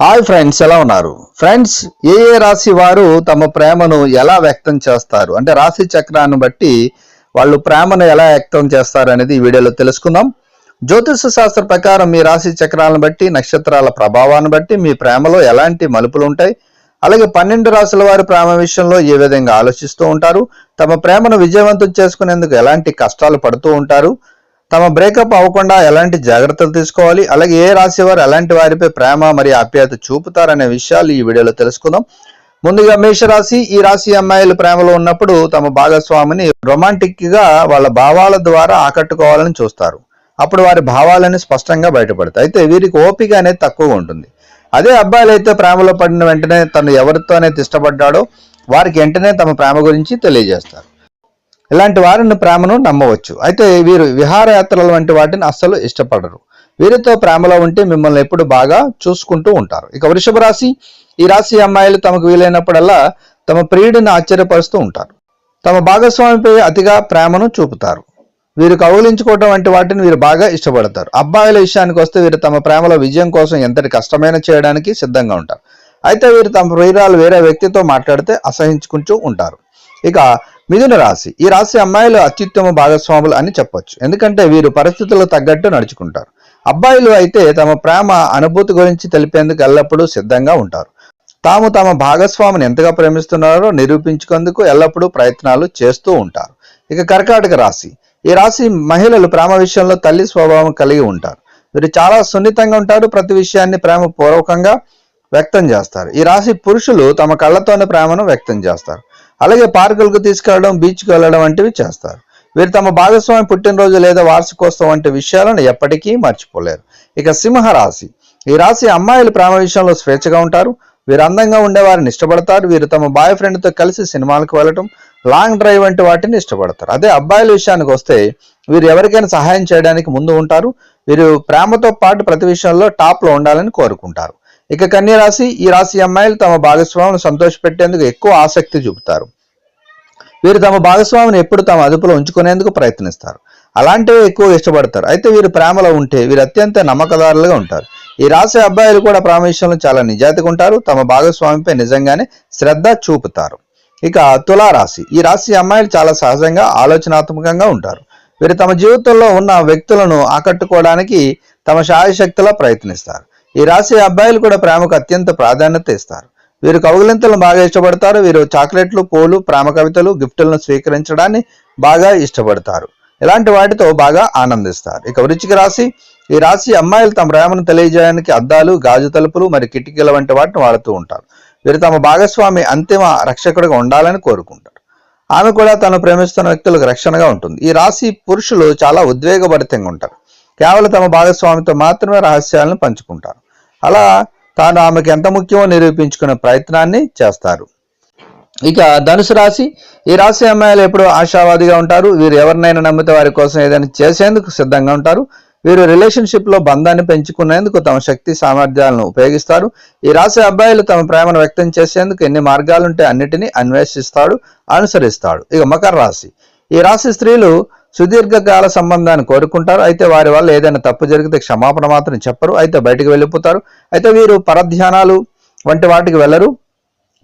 Hi friends ఎలా ఉన్నారు? Friends ఏ ఏ రాశి వారు తమ ప్రేమను ఎలా వ్యక్తం చేస్తారు? అంటే రాశి చక్రాన్ని బట్టి వాళ్ళు ప్రేమను ఎలా వ్యక్తం చేస్తారు అనేది ఈ వీడియోలో తెలుసుకుందాం. జ్యోతిష శాస్త్ర ప్రకారం మీ రాశి చక్రాలను బట్టి నక్షత్రాల ప్రభావాన్ని బట్టి మీ ప్రేమలో ఎలాంటి మలుపులు ఉంటాయి? అలాగే పన్నెండు రాశుల వారి ప్రేమ విషయంలో ఏ విధంగా ఆలోచిస్తూ ఉంటారు? తమ ప్రేమను విజయవంతం చేసుకునేందుకు ఎలాంటి కష్టాలు పడుతూ ఉంటారు? తమ బ్రేకప్ అవ్వకుండా ఎలాంటి జాగ్రత్తలు తీసుకోవాలి? అలాగే ఏ రాశి వారు ఎలాంటి వారిపై ప్రేమ మరియు ఆప్యాయత చూపుతారనే విషయాలు ఈ వీడియోలో తెలుసుకుందాం. ముందుగా మేషరాశి ఈ రాశి అమ్మాయిలు ప్రేమలో ఉన్నప్పుడు తమ భాగస్వామిని రొమాంటిక్గా వాళ్ళ భావాల ద్వారా ఆకట్టుకోవాలని చూస్తారు. అప్పుడు వారి భావాలని స్పష్టంగా బయటపడతాయి. అయితే వీరికి ఓపిక అనేది తక్కువ ఉంటుంది. అదే అబ్బాయిలు అయితే ప్రేమలో పడిన వెంటనే తను ఎవరితో అనేది ఇష్టపడ్డాడో వారికి వెంటనే తమ ప్రేమ గురించి తెలియజేస్తారు. ఇలాంటి వారిని ప్రేమను నమ్మవచ్చు. అయితే వీరు విహారయాత్రల వంటి వాటిని అస్సలు ఇష్టపడరు. వీరితో ప్రేమలో ఉంటే మిమ్మల్ని ఎప్పుడు బాగా చూసుకుంటూ ఉంటారు. ఇక వృషభ రాశి ఈ రాశి అమ్మాయిలు తమకు వీలైనప్పుడల్లా తమ ప్రియుడిని ఆశ్చర్యపరుస్తూ ఉంటారు. తమ భాగస్వామిపై అతిగా ప్రేమను చూపుతారు. వీరు కౌగులించుకోవటం వంటి వాటిని వీరు బాగా ఇష్టపడతారు. అబ్బాయిల విషయానికి వస్తే వీరు తమ ప్రేమలో విజయం కోసం ఎంతటి కష్టమైన చేయడానికి సిద్ధంగా ఉంటారు. అయితే వీరు తమ ప్రియురాలు వేరే వ్యక్తితో మాట్లాడితే అసహించుకుంటూ ఉంటారు. ఇక మిథున రాశి. ఈ రాశి అమ్మాయిలు అత్యుత్తమ భాగస్వాములు అని చెప్పొచ్చు. ఎందుకంటే వీరు పరిస్థితులకు తగ్గట్టు నడుచుకుంటారు. అబ్బాయిలు అయితే తమ ప్రేమ అనుభూతి గురించి తెలిపేందుకు ఎల్లప్పుడూ సిద్ధంగా ఉంటారు. తాము తమ భాగస్వామిని ఎంతగా ప్రేమిస్తున్నారో నిరూపించుకుందుకు ఎల్లప్పుడూ ప్రయత్నాలు చేస్తూ ఉంటారు. ఇక కర్కాటక రాశి. ఈ రాశి మహిళలు ప్రేమ విషయంలో తల్లి స్వభావం కలిగి ఉంటారు. వీరు చాలా సున్నితంగా ఉంటారు. ప్రతి విషయాన్ని ప్రేమ పూర్వకంగా వ్యక్తం చేస్తారు. ఈ రాశి పురుషులు తమ కళ్ళతోనే ప్రేమను వ్యక్తం చేస్తారు. అలాగే పార్కులకు తీసుకెళ్ళడం బీచ్కి వెళ్ళడం వంటివి చేస్తారు. వీరు తమ భాగస్వామి పుట్టినరోజు లేదా వార్షికోత్సవం వంటి విషయాలను ఎప్పటికీ మర్చిపోలేరు. ఇక సింహ రాశి ఈ రాశి అమ్మాయిలు ప్రేమ విషయంలో స్వేచ్ఛగా ఉంటారు. వీరు అందంగా ఉండేవారిని ఇష్టపడతారు. వీరు తమ బాయ్ ఫ్రెండ్తో కలిసి సినిమాలకు వెళ్ళటం లాంగ్ డ్రైవ్ వంటి వాటిని ఇష్టపడతారు. అదే అబ్బాయిల విషయానికి వస్తే వీరు ఎవరికైనా సహాయం చేయడానికి ముందు ఉంటారు. వీరు ప్రేమతో పాటు ప్రతి విషయంలో టాప్లో ఉండాలని కోరుకుంటారు. ఇక కన్య రాశి ఈ రాశి అమ్మాయిలు తమ భాగస్వామిని సంతోషపెట్టేందుకు ఎక్కువ ఆసక్తి చూపుతారు. వీరు తమ భాగస్వామిని ఎప్పుడు తమ అదుపులో ఉంచుకునేందుకు ప్రయత్నిస్తారు. అలాంటివి ఎక్కువ ఇష్టపడతారు. అయితే వీరు ప్రేమలో ఉంటే వీరు అత్యంత నమ్మకదారులుగా ఉంటారు. ఈ రాశి అబ్బాయిలు కూడా ప్రామేశ్వరంలో చాలా నిజాయితీగా ఉంటారు తమ భాగస్వామిపై నిజంగానే శ్రద్ధ చూపుతారు. ఇక తులారాశి. ఈ రాశి అమ్మాయిలు చాలా సహజంగా ఆలోచనాత్మకంగా ఉంటారు. వీరు తమ జీవితంలో ఉన్న వ్యక్తులను ఆకట్టుకోవడానికి తమ శాయశక్తిలా ప్రయత్నిస్తారు. ఈ రాశి అబ్బాయిలు కూడా ప్రేమకు అత్యంత ప్రాధాన్యత ఇస్తారు. వీరు కౌగులింతలను బాగా ఇష్టపడతారు. వీరు చాక్లెట్లు పూలు ప్రేమ కవితలు గిఫ్టులను స్వీకరించడాన్ని బాగా ఇష్టపడతారు. ఇలాంటి వాటితో బాగా ఆనందిస్తారు. ఇక వృచ్చిక రాశి. ఈ రాశి అమ్మాయిలు తమ ప్రేమను తెలియజేయడానికి అద్దాలు గాజు తలుపులు మరి కిటికీల వంటి వాటిని వాడుతూ ఉంటారు. వీరు తమ భాగస్వామి అంతిమ రక్షకుడిగా ఉండాలని కోరుకుంటారు. ఆమె కూడా తను ప్రేమిస్తున్న వ్యక్తులకు రక్షణగా ఉంటుంది. ఈ రాశి పురుషులు చాలా ఉద్వేగభరితంగా ఉంటారు. కేవలం తమ భాగస్వామితో మాత్రమే రహస్యాలను పంచుకుంటారు. అలా తాను ఆమెకు ఎంత ముఖ్యమో నిరూపించుకునే ప్రయత్నాన్ని చేస్తారు. ఇక ధనుసు రాశి ఈ రాశి అమ్మాయిలు ఎప్పుడూ ఆశావాదిగా ఉంటారు. వీరు ఎవరినైనా నమ్మితే వారి కోసం ఏదైనా చేసేందుకు సిద్ధంగా ఉంటారు. వీరు రిలేషన్షిప్లో బంధాన్ని పెంచుకునేందుకు తమ శక్తి సామర్థ్యాలను ఉపయోగిస్తారు ఈ రాశి అబ్బాయిలు తమ ప్రేమను వ్యక్తం చేసేందుకు ఎన్ని మార్గాలుంటే అన్నిటినీ అన్వేషిస్తాడు అనుసరిస్తాడు. ఇక మకర రాశి. ఈ రాశి స్త్రీలు సుదీర్ఘకాల సంబంధాన్ని కోరుకుంటారు. అయితే వారి వల్ల ఏదైనా తప్పు జరిగితే క్షమాపణ మాత్రం చెప్పరు. అయితే బయటికి వెళ్ళిపోతారు. అయితే వీరు పరధ్యానాలు వంటి వాటికి వెళ్ళరు.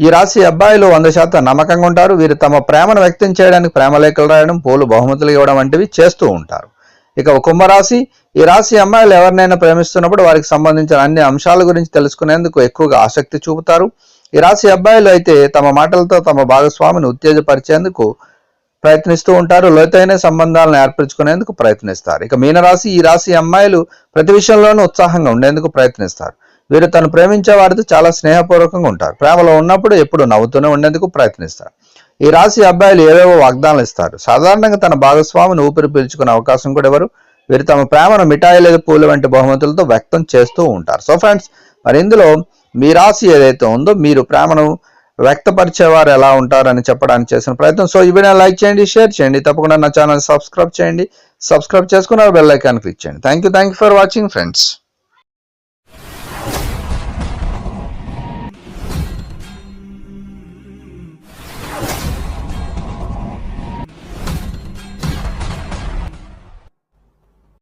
ఈ రాశి అబ్బాయిలు వంద శాతం నమ్మకంగా ఉంటారు. వీరు తమ ప్రేమను వ్యక్తం చేయడానికి ప్రేమలేఖలు రాయడం పూలు బహుమతులు ఇవ్వడం వంటివి చేస్తూ ఉంటారు. ఇక కుంభరాశి ఈ రాశి అమ్మాయిలు ఎవరినైనా ప్రేమిస్తున్నప్పుడు వారికి సంబంధించిన అన్ని అంశాల గురించి తెలుసుకునేందుకు ఎక్కువగా ఆసక్తి చూపుతారు. ఈ రాశి అబ్బాయిలు అయితే తమ మాటలతో తమ భాగస్వామిని ఉత్తేజపరిచేందుకు ప్రయత్నిస్తూ ఉంటారు. లోతైన సంబంధాలను ఏర్పరచుకునేందుకు ప్రయత్నిస్తారు. ఇక మీనరాశి ఈ రాశి అమ్మాయిలు ప్రతి విషయంలోనూ ఉత్సాహంగా ఉండేందుకు ప్రయత్నిస్తారు. వీరు తను ప్రేమించే వారితో చాలా స్నేహపూర్వకంగా ఉంటారు. ప్రేమలో ఉన్నప్పుడు ఎప్పుడు నవ్వుతూనే ఉండేందుకు ప్రయత్నిస్తారు. ఈ రాశి అబ్బాయిలు ఏవేవో వాగ్దానాలు ఇస్తారు. సాధారణంగా తన భాగస్వామిని ఊపిరి పీల్చుకునే అవకాశం కూడా ఎవరు? వీరు తమ ప్రేమను మిఠాయి లేదా పూలు వంటి బహుమతులతో వ్యక్తం చేస్తూ ఉంటారు. సో ఫ్రెండ్స్ మరి ఇందులో మీ రాశి ఏదైతే ఉందో మీరు ప్రేమను వ్యక్తపరిచేవారు ఎలా ఉంటారని చెప్పడానికి చేసిన ప్రయత్నం. సో ఈ వీడియో లైక్ చేయండి షేర్ చేయండి. తప్పకుండా నా ఛానల్ సబ్స్క్రైబ్ చేయండి. సబ్స్క్రైబ్ చేసుకున్నారు బెల్ ఐకాన్ క్లిక్ చేయండి. Thank you thank you for watching friends